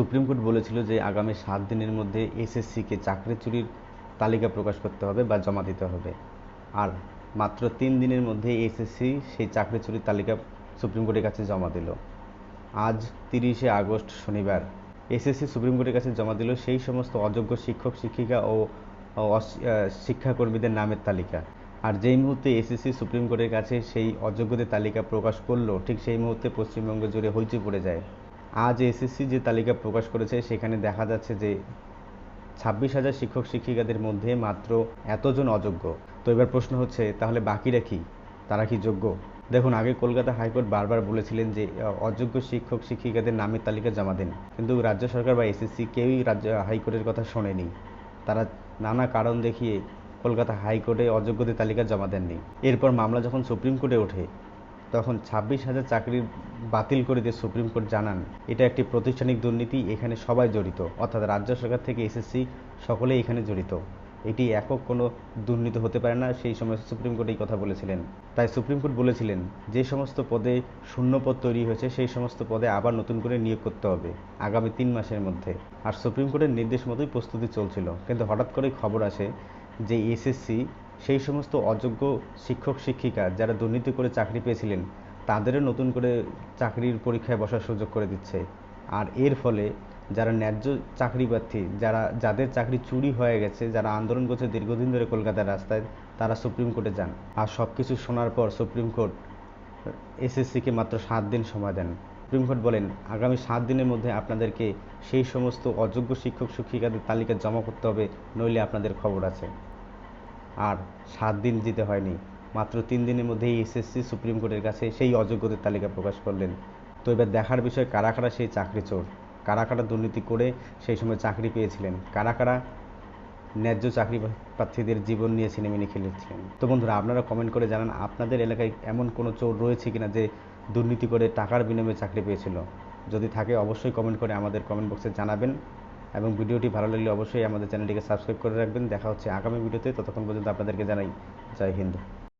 Supreme court বলেছিল যে আগামী সাত দিনের মধ্যে এসএসসিকে চাকরি চুরির তালিকা প্রকাশ করতে হবে বা জমা দিতে হবে। আর মাত্র তিন দিনের মধ্যে এসএসসি সেই চাকরি চুরির তালিকা সুপ্রিম কোর্টের কাছে জমা দিল। আজ তিরিশে আগস্ট শনিবার এসএসসি সুপ্রিম কোর্টের কাছে জমা দিল সেই সমস্ত অযোগ্য শিক্ষক, শিক্ষিকা ও শিক্ষাকর্মীদের নামের তালিকা। আর যেই মুহূর্তে এসএসসি সুপ্রিম কোর্টের কাছে সেই অযোগ্যদের তালিকা প্রকাশ করল, ঠিক সেই মুহূর্তে পশ্চিমবঙ্গ জুড়ে হইচই পড়ে যায়। আজ এসএসসি যে তালিকা প্রকাশ করেছে, সেখানে দেখা যাচ্ছে যে ছাব্বিশ হাজার শিক্ষক শিক্ষিকাদের মধ্যে মাত্র এতজন অযোগ্য। তো এবার প্রশ্ন হচ্ছে, তাহলে বাকিরা কি? তারা কি যোগ্য? দেখুন, আগে কলকাতা হাইকোর্ট বারবার বলেছিলেন যে অযোগ্য শিক্ষক শিক্ষিকাদের নামের তালিকা জমা দেন। কিন্তু রাজ্য সরকার বা এসএসসি কেউই রাজ্য হাইকোর্টের কথা শোনেনি। তারা নানা কারণ দেখিয়ে কলকাতা হাইকোর্টে অযোগ্যদের তালিকা জমা দেননি। এরপর মামলা যখন সুপ্রিম কোর্টে ওঠে তখন ছাব্বিশ হাজার চাকরি বাতিল করে দিয়ে সুপ্রিম কোর্ট জানান, এটা একটি প্রতিষ্ঠানিক দুর্নীতি, এখানে সবাই জড়িত, অর্থাৎ রাজ্য সরকার থেকে এসএসসি সকলেই এখানে জড়িত। এটি একক কোনো দুর্নীতি হতে পারে না, সেই সময় সুপ্রিম কোর্ট এই কথা বলেছিলেন। তাই সুপ্রিম কোর্ট বলেছিলেন, যে সমস্ত পদে শূন্য পদ তৈরি হয়েছে, সেই সমস্ত পদে আবার নতুন করে নিয়োগ করতে হবে, আগামী তিন মাসের মধ্যে। আর সুপ্রিম কোর্টের নির্দেশ মতোই প্রস্তুতি চলছিল। কিন্তু হঠাৎ করেই খবর আসে যে এসএসসি সেই সমস্ত অযোগ্য শিক্ষক, শিক্ষিকা যারা দুর্নীতি করে চাকরি পেয়েছিলেন, তাদেরও নতুন করে চাকরির পরীক্ষায় বসার সুযোগ করে দিচ্ছে। আর এর ফলে যারা ন্যায্য চাকরি প্রার্থী যারা, যাদের চাকরি চুরি হয়ে গেছে, যারা আন্দোলন করছে দীর্ঘদিন ধরে কলকাতার রাস্তায়, তারা সুপ্রিম কোর্টে যান। আর সব কিছু শোনার পর সুপ্রিম কোর্ট এসএসসিকে মাত্র সাত দিন সময় দেন। সুপ্রিম কোর্ট বলেন, আগামী সাত দিনের মধ্যে আপনাদেরকে সেই সমস্ত অযোগ্য শিক্ষক, শিক্ষিকাদের তালিকা জমা করতে হবে, নইলে আপনাদের খবর আছে। আর সাত দিন দিতে হয়নি। মাত্র তিন দিনের মধ্যেই এসএসসি সুপ্রিম কোর্টের কাছে সেই অযোগ্যদের তালিকা প্রকাশ করলেন। তো এবার দেখার বিষয়, কারা কারা সেই চাকরি চোর? কারা কারা দুর্নীতি করে সেই সময় চাকরি পেয়েছিলেন? কারা কারা ন্যায্য চাকরি প্রার্থীদের জীবন নিয়ে সিনেমিনি খেলেছিলেন? তো বন্ধুরা, আপনারা কমেন্ট করে জানান, আপনাদের এলাকায় এমন কোনো চোর রয়েছে কিনা যে দুর্নীতি করে টাকার বিনিময়ে চাকরি পেয়েছিল? যদি থাকে, অবশ্যই কমেন্ট করে আমাদের কমেন্ট বক্সে জানাবেন। এবং ভিডিওটি ভালো লাগলে অবশ্যই আমাদের চ্যানেলটিকে সাবস্ক্রাইব করে রাখবেন। দেখা হচ্ছে আগামী ভিডিওতে। ততক্ষণ পর্যন্ত আপনাদেরকে জানাই, জয় হিন্দ।